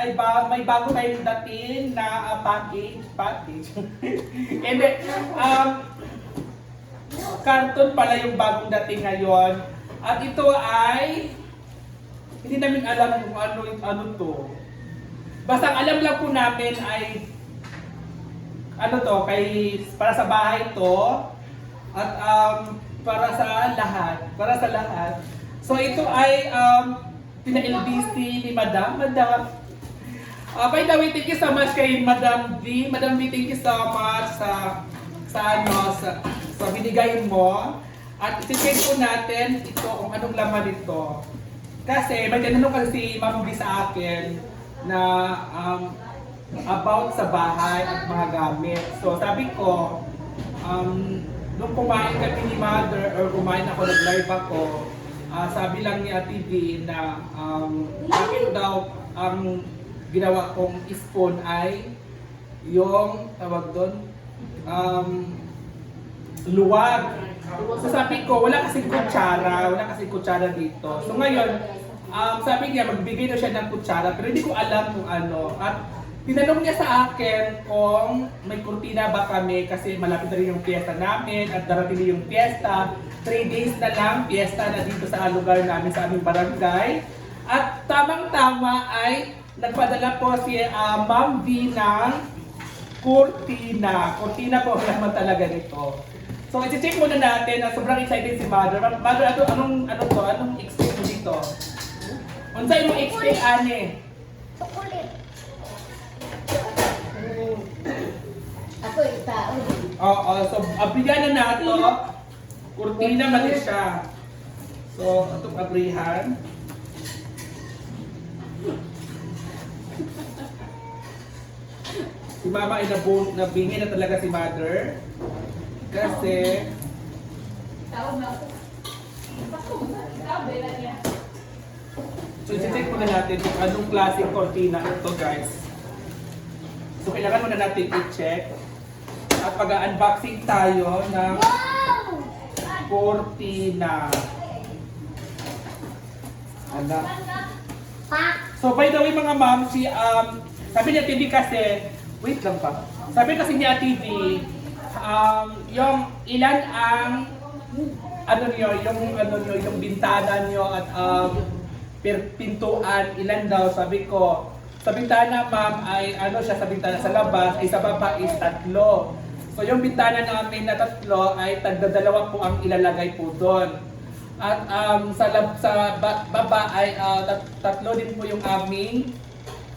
ay ba, may bago tayong dating na ah, package. Package. And then, um, karton pala yung bagong dating ngayon. At ito ay, hindi namin alam kung ano, ano to. Basta alam lang po namin ay, ano to, kay, para sa bahay to, at um, para sa lahat, para sa lahat. So ito ay um, pina-LBC ni Madam. Madam, uh, by the way, thank you so much kay Madam V. Madam V, thank you so much sa sa ano, sa, sa binigay mo. At iti-check po natin ito kung anong laman nito. Kasi may tinanong kasi si Ma'am V sa akin na um, about sa bahay at mga gamit. So sabi ko, um, nung kumain kami ni Mother or kumain ako, nag-live ako, ah, sabi lang ni Ate V na um, akin daw ang ginawa kong spoon ay yung tawag doon, um, luwag. So sabi ko, wala kasing kutsara, wala kasing kutsara dito. So ngayon, um, sabi niya, magbigay daw siya ng kutsara, pero hindi ko alam kung ano. At tinanong niya sa akin kung may kurtina ba kami kasi malapit na rin yung piyesta namin at darating din yung piyesta. Three days na lang, piyesta na dito sa lugar namin sa aming barangay. At tamang-tama ay nagpadala po si ah, Ma'am V ng kurtina. Kurtina po ang laman talaga nito. So, i-check muna natin na sobrang excited si Mother. Mother, ano, anong, ano to? Anong expect mo dito? Unsa imong expect, ane? Chocolate. Ako yung tao. Oo, so abrihan na nato. Kurtina man din siya. So, itong abrihan. Si mama ay nabu- nabingi na talaga si mother. Kasi, so i-check muna natin kung anong klaseng kurtina ito guys. So kailangan muna natin i-check. At pag-unboxing tayo ng! Cortina. Ano? Pak! So by the way mga ma'am, si um, sabi niya TV kasi, wait lang pa. Sabi kasi niya TV, um, yung ilan ang ano niyo, yung ano niyo, yung bintana niyo at um, pintuan, ilan daw, sabi ko, sa bintana ma'am ay ano siya sa bintana sa labas, ay sa baba is tatlo. So yung bintana namin na tatlo ay tagdadalawa po ang ilalagay po doon. At um, sa, lab, sa ba- baba ay tat- tatlo din po yung aming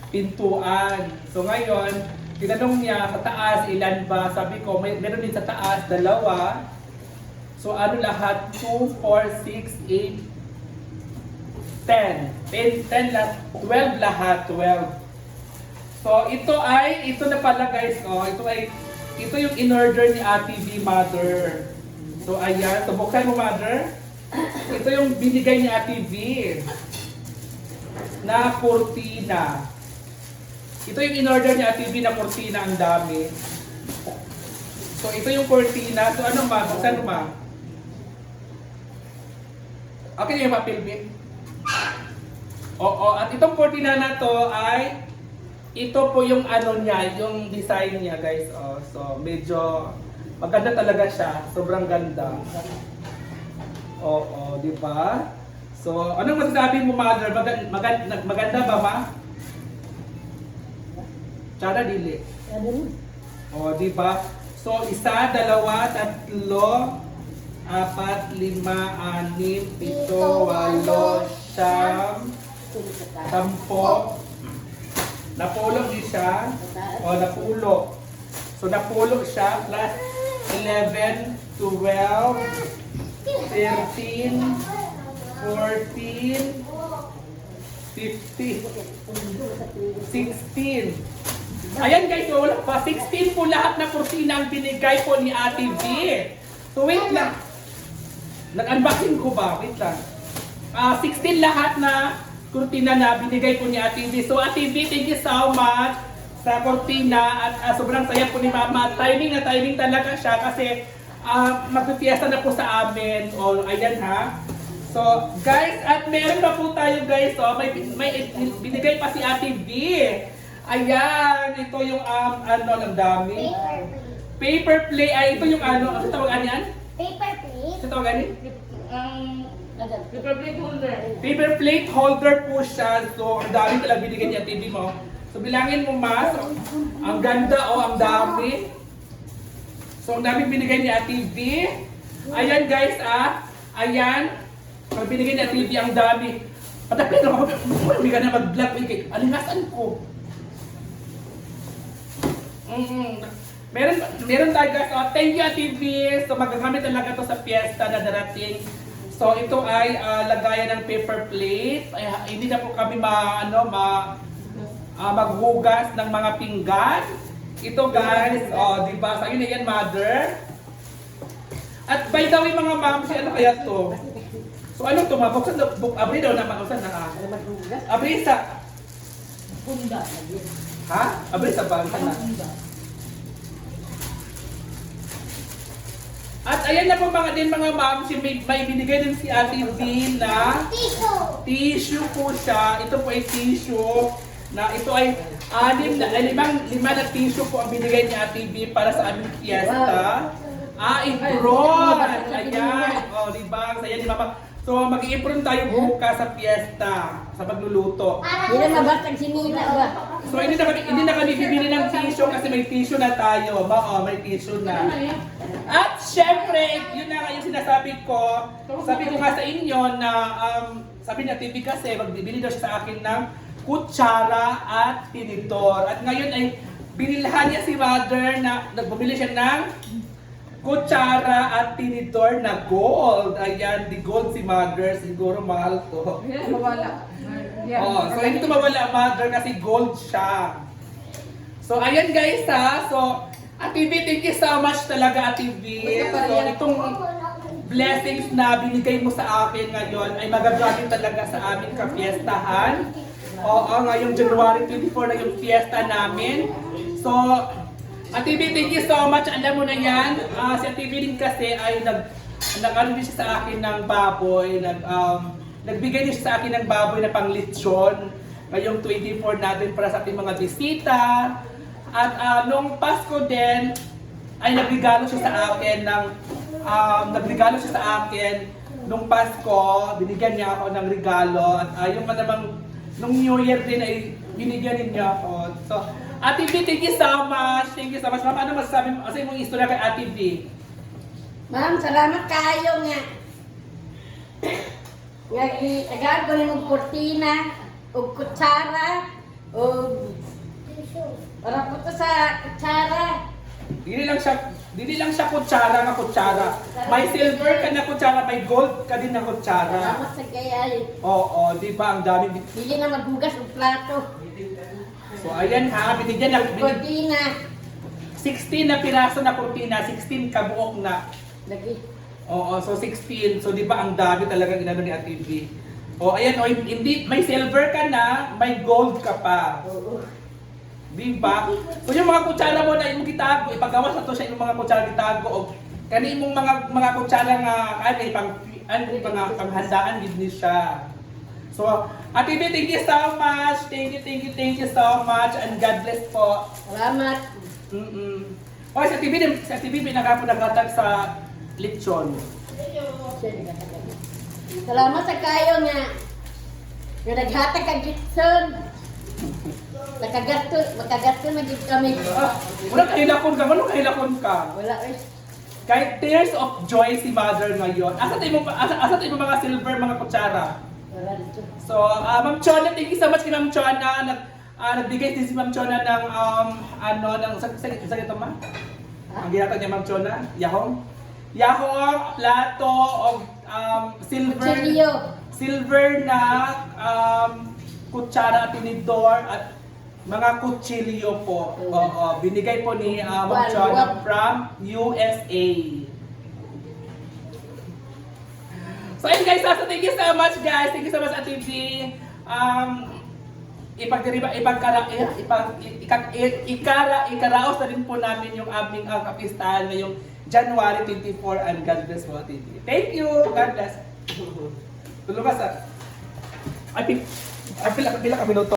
pintuan. So ngayon, tinanong niya sa taas ilan ba? Sabi ko, may meron din sa taas dalawa. So ano lahat? 2, 4, 6, 8, 10. 10, 10 lahat. 12 lahat. 12. So ito ay, ito na pala guys. Oh, ito ay, ito yung in-order ni Ate V Mother. So ayan. So buksan mo Mother. Ito yung binigay ni Ate V. Na kurtina. Ito yung in-order ni Ate V na kurtina. Ang dami. So ito yung kurtina. So ano ma? Buksan mo ma? Okay na yung mapilbit? Oo, at itong kurtina na to ay ito po yung ano niya, yung design niya guys. Oh, so medyo maganda talaga siya, sobrang ganda. Oo, di ba? So, anong masasabi mo mother? Maganda, maganda ba ma? Tsara dili. O, di ba? So, isa, dalawa, tatlo, apat, lima, anim, pito, walo, siyam, sampo. Napulog din siya. O, napulo. So, napulo siya. Plus 11, 12, 13, 14, 15, 16. Ayan guys, so wala pa. 16 po lahat na kurtina ang binigay po ni Ate V. So wait lang. Nag-unboxing ko ba? Wait lang. Ah, 16 lahat na kurtina na binigay po ni Ate V. So Ate V, thank you so much sa kurtina at ah, sobrang saya po ni Mama. Timing na timing talaga siya kasi ah magpipiesta na po sa amin. O, ayan ha. So, guys, at meron pa po tayo guys, so may, may binigay pa si Ate V. Ayan, ito yung um, ano, ang dami. Paper plate. Paper play, ay ito yung ano, ano tawagan yan? Paper plate. Ano tawagan yan? Um, Paper plate holder. Paper plate holder po siya. So, ang dami talaga binigay niya TV mo. So, bilangin mo mas. Ang ganda o ang dami. So, ang dami binigay ni Ate V. Ayan guys ah. Ayan. Ang binigay ni Ate V, ang dami. Patapin ako. Hindi ka na mag-vlog. Alingasan ko. Mm. Meron, meron tayo guys. Oh, thank you Ate V. So magagamit talaga to sa fiesta na darating. So ito ay ah, lagayan ng paper plate. Ay, ha- hindi na po kami ma, ano, ma, ah, maghugas ng mga pinggan. Ito guys, oh, di ba? Sa na yan, mother. At by the way mga ma'am, si ano kaya to? So ano to? Mabuksan na, abri daw na mabuksan na ah. Abri sa, Punda. lagi. Ha? Abri sa bangka na. At ayan na po mga din mga ma'am, si may, may binigay din si Ate V na Tissue. tissue po siya. Ito po ay tissue na ito ay anim na, ay, limang, lima na tissue po ang binigay ni Ate V para sa aming fiesta. Ah, impron! Ayan. O, di ba? Saya ni Mama. So, mag-i-impron tayo bukas sa fiesta, sa pagluluto. Hindi na mabasag si Nina ba? So, hindi na kami, hindi na kami bibili ng tissue kasi may tissue na tayo. Ba, oh, may tissue na. At syempre, yun na nga yung sinasabi ko. Sabi ko nga sa inyo na, um, sabi na TV kasi, magbibili daw siya sa akin ng kutsara at tinitor. At ngayon ay binilhan niya si mother na nagbumili siya ng kutsara at tinitor na gold. Ayan, di gold si mother. Siguro mahal to. Yan, mawala. Yan. Oh, so hindi ito mawala mother kasi gold siya. So ayan guys ha. So Ate V, thank you so much talaga Ate V. So itong blessings na binigay mo sa akin ngayon ay magagamit talaga sa aming kapiestahan. Oo, ngayong January 24 na yung fiesta namin. So, Ate V, thank you so much. Alam mo na yan. Ah, si Ate V din kasi ay nag, nag ano din siya sa akin ng baboy. Nag, um, nagbigay din sa akin ng baboy na panglitsyon. Ngayong 24 natin para sa ating mga bisita. At ah, nung Pasko din, ay nagregalo siya sa akin ng um, nagregalo siya sa akin nung Pasko, binigyan niya ako ng regalo at uh, yung namang nung New Year din ay binigyan din niya ako. So, Ate V, thank you so much. Thank you so much. Ma'am, ano masasabi mo? Ano yung istorya kay Ate V? Ma'am, salamat kayo nga. Nga i-agad ko rin og kurtina, og kutsara, og para po to sa kutsara. Dili lang siya, dili lang siya kutsara nga kutsara. May silver ka na kutsara, may gold ka din na kutsara. Salamat sa kaya. Oo, di ba? Ang dami. Dili na maghugas og plato. So, ayan binigyan lang. Binig, Kurtina. 16 na piraso na kurtina, 16 kabuok na. Lagi. Oo, so 16. So, di ba ang dami talagang inano ni Ate V. O, ayan, o, hindi, may silver ka na, may gold ka pa. Oo. Di ba? So, yung mga kutsara mo na imong gitago, ipagawas na to sa imong mga kutsara gitago, o kani imong mga mga kutsara nga, ano, pang, ano, pang, panghandaan, gid ni siya. So, Ate V, thank you so much. Thank you, thank you, so much. And God bless po. Salamat. Mm-mm. O, sa TV, din- sa TV, pinaka naghatag sa lechon. Salamat sa kayo nga. Nga naghatag kag Gibson. Nakagasto, makagasto na gid kami. Ah, wala kahilakon ka, wala kahilakon ka. Wala eh. Kahit tears of joy si mother ngayon. Asa tayo mo, asa, asa tayo mga silver, mga kutsara? So, ah, Ma'am Chona, thank you so much kay Ma'am Chona. Nag, ah, nagbigay din si Ma'am Chona ng, um, ano, ng, sa, sa, sa ito ma? Ang ginata niya Ma'am Chona? Yahong? Yahong, plato, o um, silver. Kutsilyo. silver na um, kutsara at tinidor at mga kutsilyo po. Oo, binigay po ni uh, Ma'am Chona from USA. So ayun guys, so thank you so much guys. Thank you so much Ate V. Um, ipagdiriba ipagkara ipag ikak ikara ikaraos na rin po namin yung aming uh, kapistahan ngayong January 24 and God bless po Ate V. Thank you. God bless. Tulungan sa... I think... Ay, pila, pila ka minuto.